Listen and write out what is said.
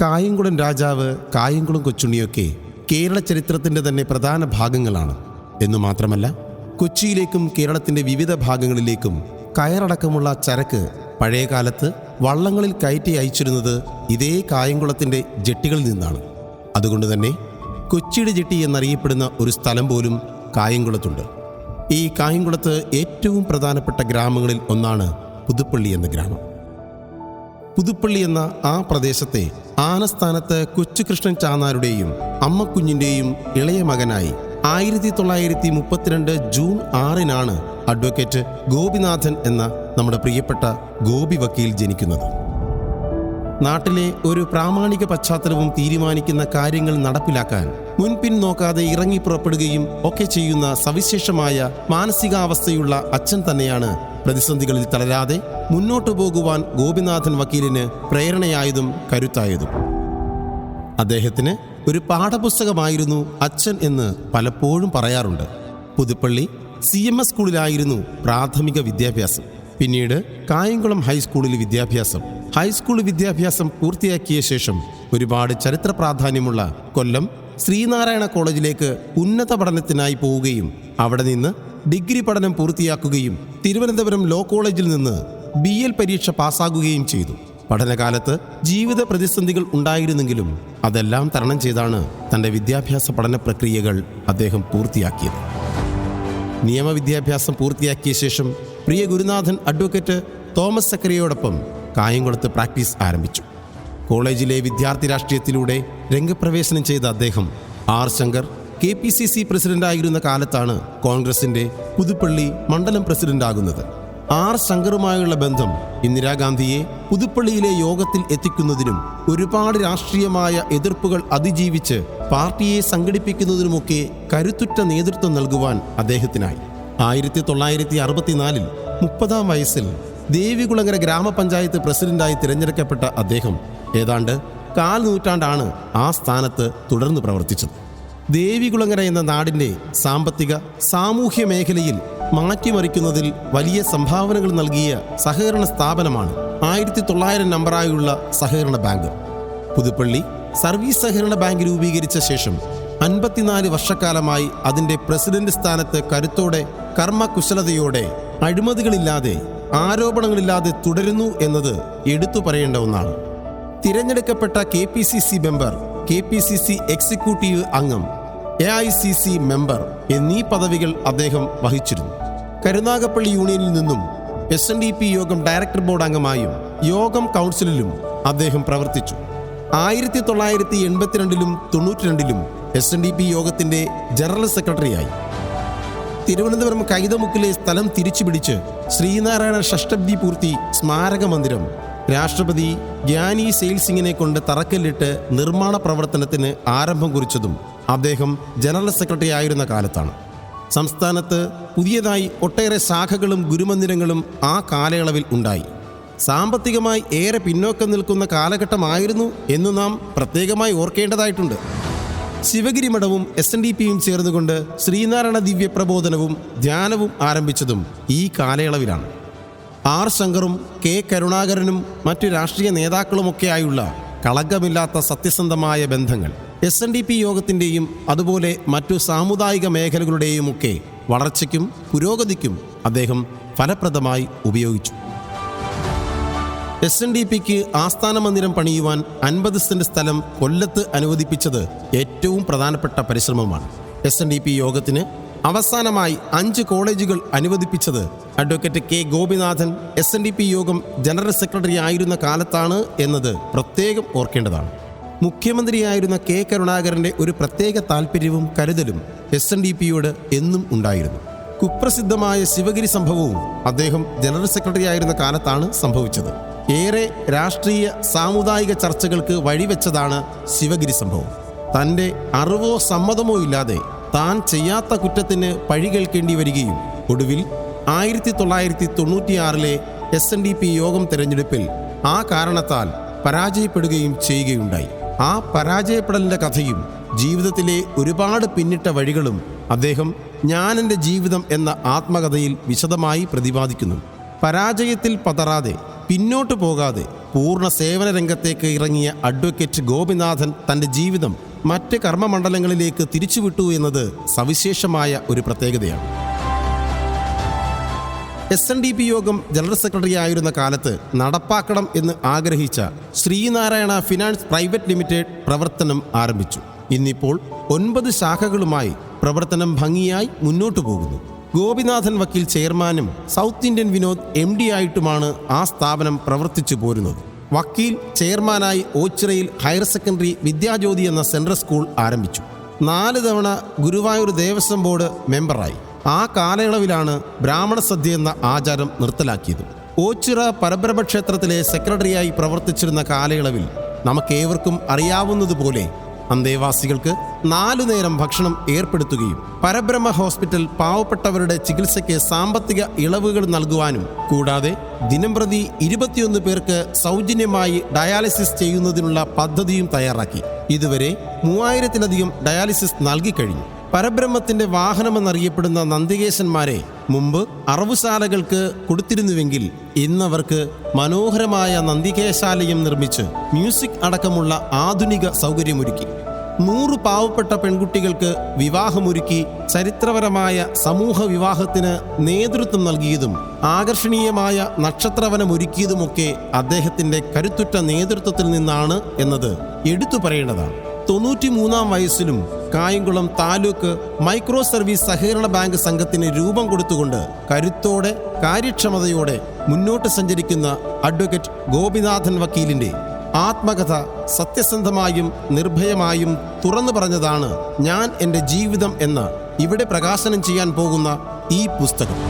കായംകുളം രാജാവ് കായംകുളം കൊച്ചുണ്ണിയൊക്കെ കേരള ചരിത്രത്തിന്റെ തന്നെ പ്രധാന ഭാഗങ്ങളാണ്. എന്നു മാത്രമല്ല കൊച്ചിയിലേക്കും കേരളത്തിന്റെ വിവിധ ഭാഗങ്ങളിലേക്കും കയറടക്കമുള്ള ചരക്ക് പഴയ പഴയകാലത്ത് വള്ളങ്ങളിൽ കയറ്റി അയച്ചിരുന്നത് ഇതേ കായംകുളത്തിന്റെ ജെട്ടികളിൽ നിന്നാണ്. അതുകൊണ്ട് തന്നെ കൊച്ചിയുടെ ജെട്ടി എന്നറിയപ്പെടുന്ന ഒരു സ്ഥലം പോലും കായംകുളത്തുണ്ട്. ഈ കായംകുളത്ത് ഏറ്റവും പ്രധാനപ്പെട്ട ഗ്രാമങ്ങളിൽ ഒന്നാണ് പുതുപ്പള്ളി എന്ന ഗ്രാമം. പുതുപ്പള്ളി എന്ന ആ പ്രദേശത്തെ ആനസ്ഥാനത്ത് കൊച്ചുകൃഷ്ണൻ ചാന്നാരുടെയും അമ്മക്കുഞ്ഞിന്റെയും ഇളയ മകനായി ആയിരത്തി തൊള്ളായിരത്തി മുപ്പത്തിരണ്ട് ജൂൺ ആറിനാണ് അഡ്വക്കേറ്റ് ഗോപിനാഥൻ എന്ന നമ്മുടെ പ്രിയപ്പെട്ട ഗോപി വക്കീൽ ജനിക്കുന്നത്. നാട്ടിലെ ഒരു പ്രാമാണിക പശ്ചാത്തലവും തീരുമാനിക്കുന്ന കാര്യങ്ങൾ നടപ്പിലാക്കാൻ മുൻപിൻ നോക്കാതെ ഇറങ്ങി പുറപ്പെടുകയും ഒക്കെ ചെയ്യുന്ന സവിശേഷമായ മാനസികാവസ്ഥയുള്ള അച്ഛൻ തന്നെയാണ് പ്രതിസന്ധികളിൽ തളരാതെ മുന്നോട്ടു പോകുവാൻ ഗോപിനാഥൻ വക്കീലിന് പ്രേരണയായതും കരുത്തായതും. അദ്ദേഹത്തിന് ഒരു പാഠപുസ്തകമായിരുന്നു അച്ഛൻ എന്ന് പലപ്പോഴും പറയാറുണ്ട്. പുതുപ്പള്ളി സി എം എസ് സ്കൂളിലായിരുന്നു പ്രാഥമിക വിദ്യാഭ്യാസം. പിന്നീട് കായംകുളം ഹൈസ്കൂളിൽ വിദ്യാഭ്യാസം. ഹൈസ്കൂൾ വിദ്യാഭ്യാസം പൂർത്തിയാക്കിയ ശേഷം ഒരുപാട് ചരിത്ര പ്രാധാന്യമുള്ള കൊല്ലം ശ്രീനാരായണ കോളേജിലേക്ക് ഉന്നത പഠനത്തിനായി പോവുകയും അവിടെ നിന്ന് ഡിഗ്രി പഠനം പൂർത്തിയാക്കുകയും തിരുവനന്തപുരം ലോ കോളേജിൽ നിന്ന് ബി എൽ പരീക്ഷ പാസ്സാകുകയും ചെയ്തു. പഠനകാലത്ത് ജീവിത പ്രതിസന്ധികൾ ഉണ്ടായിരുന്നെങ്കിലും അതെല്ലാം തരണം ചെയ്താണ് തന്റെ വിദ്യാഭ്യാസ പഠന പ്രക്രിയകൾ അദ്ദേഹം പൂർത്തിയാക്കിയത്. നിയമവിദ്യാഭ്യാസം പൂർത്തിയാക്കിയ ശേഷം പ്രിയ ഗുരുനാഥൻ അഡ്വക്കേറ്റ് തോമസ് സക്കരയോടൊപ്പം കായംകുളത്ത് പ്രാക്ടീസ് ആരംഭിച്ചു. കോളേജിലെ വിദ്യാർത്ഥി രാഷ്ട്രീയത്തിലൂടെ രംഗപ്രവേശനം ചെയ്ത അദ്ദേഹം R Shankar K P C C പ്രസിഡന്റായിരുന്ന കാലത്താണ് കോൺഗ്രസിന്റെ പുതുപ്പള്ളി മണ്ഡലം പ്രസിഡന്റാകുന്നത്. ആർ ശങ്കറുമായുള്ള ബന്ധം ഇന്ദിരാഗാന്ധിയെ പുതുപ്പള്ളിയിലെ യോഗത്തിൽ എത്തിക്കുന്നതിനും ഒരുപാട് രാഷ്ട്രീയമായ എതിർപ്പുകൾ അതിജീവിച്ച് പാർട്ടിയെ സംഘടിപ്പിക്കുന്നതിനുമൊക്കെ കരുത്തുറ്റ നേതൃത്വം നൽകുവാൻ അദ്ദേഹത്തിനായി. ആയിരത്തി തൊള്ളായിരത്തി അറുപത്തിനാലിൽ മുപ്പതാം വയസ്സിൽ ദേവികുളങ്ങര ഗ്രാമപഞ്ചായത്ത് പ്രസിഡന്റായി തിരഞ്ഞെടുക്കപ്പെട്ട അദ്ദേഹം ഏതാണ്ട് കാൽ നൂറ്റാണ്ടാണ് ആ സ്ഥാനത്ത് തുടർന്ന് പ്രവർത്തിച്ചത്. ദേവികുളങ്ങര എന്ന നാടിന്റെ സാമ്പത്തിക സാമൂഹ്യ മേഖലയിൽ മാറ്റിമറിക്കുന്നതിൽ വലിയ സംഭാവനകൾ നൽകിയ സഹകരണ സ്ഥാപനമാണ് ആയിരത്തി തൊള്ളായിരം നമ്പറായുള്ള സഹകരണ ബാങ്ക്. പുതുപ്പള്ളി സർവീസ് സഹകരണ ബാങ്ക് രൂപീകരിച്ച ശേഷം അൻപത്തിനാല് വർഷക്കാലമായി അതിന്റെ പ്രസിഡന്റ് സ്ഥാനത്ത് കരുത്തോടെ കർമ്മകുശലതയോടെ അഴിമതികളില്ലാതെ ആരോപണങ്ങളില്ലാതെ തുടരുന്നു എന്നത് എടുത്തു പറയേണ്ട ഒന്നാണ്. തിരഞ്ഞെടുക്കപ്പെട്ട K P C C member K P C C executive അംഗം A I C C member എന്നീ പദവികൾ അദ്ദേഹം വഹിച്ചിരുന്നു. കരുനാഗപ്പള്ളി യൂണിയനിൽ നിന്നും എസ് എൻ ഡി പി യോഗം ഡയറക്ടർ ബോർഡ് അംഗമായും യോഗം കൗൺസിലിലും അദ്ദേഹം പ്രവർത്തിച്ചു. ആയിരത്തി തൊള്ളായിരത്തി എൺപത്തിരണ്ടിലും തൊണ്ണൂറ്റിരണ്ടിലും എസ് എൻ ഡി പി യോഗത്തിന്റെ ജനറൽ സെക്രട്ടറിയായി. തിരുവനന്തപുരം കൈതമുക്കിലെ സ്ഥലം തിരിച്ചുപിടിച്ച് ശ്രീനാരായണ ഷഷ്ടബ്ദി പൂർത്തി സ്മാരക മന്ദിരം രാഷ്ട്രപതി ഗ്യാനി സെയിൽസിംഗിനെ കൊണ്ട് തറക്കല്ലിട്ട് നിർമ്മാണ പ്രവർത്തനത്തിന് ആരംഭം കുറിച്ചതും അദ്ദേഹം ജനറൽ സെക്രട്ടറി ആയിരുന്ന കാലത്താണ്. സംസ്ഥാനത്ത് പുതിയതായി ഒട്ടേറെ ശാഖകളും ഗുരുമന്ദിരങ്ങളും ആ കാലയളവിൽ ഉണ്ടായി. സാമ്പത്തികമായി ഏറെ പിന്നോക്കം നിൽക്കുന്ന കാലഘട്ടമായിരുന്നു എന്ന് നാം പ്രത്യേകമായി ഓർക്കേണ്ടതായിട്ടുണ്ട്. ശിവഗിരി മഠവും എസ് എൻ ഡി പിയും ചേർന്നുകൊണ്ട് ശ്രീനാരായണ ദിവ്യ പ്രബോധനവും ധ്യാനവും ആരംഭിച്ചതും ഈ കാലയളവിലാണ്. ആർ ശങ്കറും കെ കരുണാകരനും മറ്റു രാഷ്ട്രീയ നേതാക്കളുമൊക്കെയായുള്ള കളങ്കമില്ലാത്ത സത്യസന്ധമായ ബന്ധങ്ങൾ. എസ് എൻ ഡി പി യോഗത്തിന്റെയും അതുപോലെ മറ്റു സാമുദായിക മേഖലകളുടെയുമൊക്കെ വളർച്ചയ്ക്കും പുരോഗതിക്കും അദ്ദേഹം ഫലപ്രദമായി ഉപയോഗിച്ചു. എസ് എൻ ഡി പിക്ക് ആസ്ഥാന മന്ദിരം പണിയുവാൻ അൻപത് സെന്റ് സ്ഥലം കൊല്ലത്ത് അനുവദിപ്പിച്ചത് ഏറ്റവും പ്രധാനപ്പെട്ട പരിശ്രമമാണ്. എസ് എൻ ഡി പി യോഗത്തിന് അവസാനമായി അഞ്ച് കോളേജുകൾ അനുവദിപ്പിച്ചത് advocate K Gopinathan S N D P യോഗം ജനറൽ സെക്രട്ടറി ആയിരുന്ന കാലത്താണ് എന്നത് പ്രത്യേകം ഓർക്കേണ്ടതാണ്. മുഖ്യമന്ത്രിയായിരുന്ന കെ കരുണാകരന്റെ ഒരു പ്രത്യേക താല്പര്യവും കരുതലും എസ് എൻ ഡി പിയോട് എന്നും ഉണ്ടായിരുന്നു. കുപ്രസിദ്ധമായ ശിവഗിരി സംഭവവും അദ്ദേഹം ജനറൽ സെക്രട്ടറി ആയിരുന്ന കാലത്താണ് സംഭവിച്ചത്. ഏറെ രാഷ്ട്രീയ സാമുദായിക ചർച്ചകൾക്ക് വഴിവെച്ചതാണ് ശിവഗിരി സംഭവം. തന്റെ അറിവോ സമ്മതമോ ഇല്ലാതെ താൻ ചെയ്യാത്ത കുറ്റത്തിന് പഴി കേൾക്കേണ്ടി വരികയും ഒടുവിൽ ആയിരത്തി തൊള്ളായിരത്തി തൊണ്ണൂറ്റിയാറിലെ എസ് എൻ ഡി പി യോഗം തെരഞ്ഞെടുപ്പിൽ ആ കാരണത്താൽ പരാജയപ്പെടുകയും ചെയ്യുകയുണ്ടായി. ആ പരാജയപ്പെടലിന്റെ കഥയും ജീവിതത്തിലെ ഒരുപാട് പിന്നിട്ട വഴികളും അദ്ദേഹം ഞാൻ എന്റെ ജീവിതം എന്ന ആത്മകഥയിൽ വിശദമായി പ്രതിപാദിക്കുന്നു. പരാജയത്തിൽ പതറാതെ പിന്നോട്ട് പോകാതെ പൂർണ സേവന രംഗത്തേക്ക് ഇറങ്ങിയ അഡ്വക്കേറ്റ് ഗോപിനാഥൻ തന്റെ ജീവിതം മറ്റ് കർമ്മമണ്ഡലങ്ങളിലേക്ക് തിരിച്ചുവിട്ടു എന്നത് സവിശേഷമായ ഒരു പ്രത്യേകതയാണ്. എസ് എൻ ഡി പി യോഗം ജനറൽ സെക്രട്ടറി ആയിരുന്ന കാലത്ത് നടപ്പാക്കണം എന്ന് ആഗ്രഹിച്ച ശ്രീനാരായണ ഫിനാൻസ് പ്രൈവറ്റ് ലിമിറ്റഡ് പ്രവർത്തനം ആരംഭിച്ചു. ഇന്നിപ്പോൾ ഒൻപത് ശാഖകളുമായി പ്രവർത്തനം ഭംഗിയായി മുന്നോട്ടു പോകുന്നു. ഗോപിനാഥൻ വക്കീൽ ചെയർമാനും സൗത്ത് ഇന്ത്യൻ വിനോദ് എം ആയിട്ടുമാണ് ആ സ്ഥാപനം പ്രവർത്തിച്ചു പോരുന്നത്. വക്കീൽ ചെയർമാനായി ഓച്ചിറയിൽ ഹയർ സെക്കൻഡറി വിദ്യാജ്യോതി എന്ന സെൻട്രൽ സ്കൂൾ ആരംഭിച്ചു. നാല് തവണ ഗുരുവായൂർ ദേവസ്വം ബോർഡ് മെമ്പറായി. ആ കാലയളവിലാണ് ബ്രാഹ്മണ സദ്യ എന്ന ആചാരം നിർത്തലാക്കിയത്. ഓച്ചിറ പരബ്രഹ്മ ക്ഷേത്രത്തിലെ സെക്രട്ടറിയായി പ്രവർത്തിച്ചിരുന്ന കാലയളവിൽ നമുക്കേവർക്കും അറിയാവുന്നതുപോലെ അന്തേവാസികൾക്ക് നാലു നേരം ഭക്ഷണം ഏർപ്പെടുത്തുകയും പരബ്രഹ്മ ഹോസ്പിറ്റൽ പാവപ്പെട്ടവരുടെ ചികിത്സയ്ക്ക് സാമ്പത്തിക ഇളവുകൾ നൽകുവാനും കൂടാതെ ദിനംപ്രതി ഇരുപത്തിയൊന്ന് പേർക്ക് സൗജന്യമായി ഡയാലിസിസ് ചെയ്യുന്നതിനുള്ള പദ്ധതിയും തയ്യാറാക്കി. ഇതുവരെ മൂവായിരത്തിലധികം ഡയാലിസിസ് നൽകിക്കഴിഞ്ഞു. പരബ്രഹ്മത്തിന്റെ വാഹനമെന്നറിയപ്പെടുന്ന നന്ദികേശന്മാരെ മുമ്പ് അറവുശാലകൾക്ക് കൊടുത്തിരുന്നുവെങ്കിൽ ഇന്നവർക്ക് മനോഹരമായ നന്ദികേശാലയം നിർമ്മിച്ച് മ്യൂസിക് അടക്കമുള്ള ആധുനിക സൗകര്യമൊരുക്കി. നൂറ് പാവപ്പെട്ട പെൺകുട്ടികൾക്ക് വിവാഹമൊരുക്കി ചരിത്രപരമായ സമൂഹ വിവാഹത്തിന് നേതൃത്വം നൽകിയതും ആകർഷണീയമായ നക്ഷത്രവനമൊരുക്കിയതുമൊക്കെ അദ്ദേഹത്തിന്റെ കരുത്തുറ്റ നേതൃത്വത്തിൽ നിന്നാണ് എന്നത് എടുത്തു പറയേണ്ടതാണ്. തൊണ്ണൂറ്റിമൂന്നാം വയസ്സിലും കായംകുളം താലൂക്ക് മൈക്രോ സർവീസ് സഹകരണ ബാങ്ക് സംഘത്തിന് രൂപം കൊടുത്തുകൊണ്ട് കരുത്തോടെ കാര്യക്ഷമതയോടെ മുന്നോട്ട് സഞ്ചരിക്കുന്ന അഡ്വക്കേറ്റ് ഗോപിനാഥൻ വക്കീലിന്റെ ആത്മകഥ സത്യസന്ധമായും നിർഭയമായും തുറന്നു പറഞ്ഞതാണ് ഞാൻ എന്റെ ജീവിതം എന്ന് ഇവിടെ പ്രകാശനം ചെയ്യാൻ പോകുന്ന ഈ പുസ്തകം.